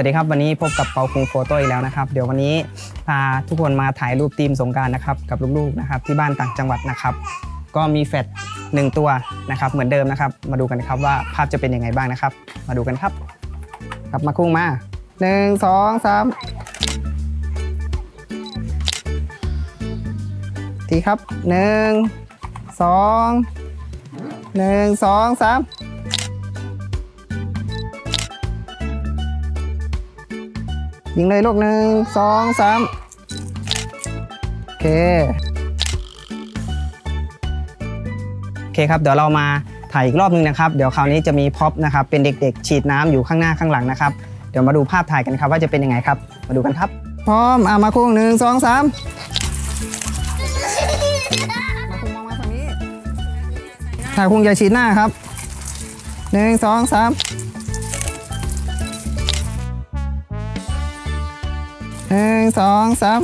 วัสดีครับวันนี้พบกับเปาคุงโฟโต้อีกแล้วนะครับ เดี๋ยววันนี้พาทุกคนมาถ่ายรูปทีมสงการนะครับกับลูกๆนะครับที่บ้านต่างจังหวัดนะครับ ก็มีแฟดหนึ่งตัวนะครับเหมือนเดิมนะครับ มาดูกันครับว่าภาพจะเป็นยังไงบ้างนะครับ มาดูกันครับครับมาคุ้งมาหนึ่งสองสามทีครับหนึ่งสองหนึ่งสองสาม ยิงเลยลูกหนึ่งสองสามโอเค โอเคครับ เดี๋ยวเรามาถ่ายอีกรอบหนึงนะครับ เดี๋ยวคราวนี้จะมีพ็อปนะครับ เป็นเด็กๆ ฉีดน้ำอยู่ข้างหน้าข้างหลังนะครับ เดี๋ยวมาดูภาพถ่ายกันครับว่าจะเป็นยังไงครับ มาดูกันครับ พร้อมอะมาคุ้งหนึ่งสองสามถ่ายคุ้งอย่าฉีดหน้าครับหนึ่งสองสาม หนึ่งสองสาม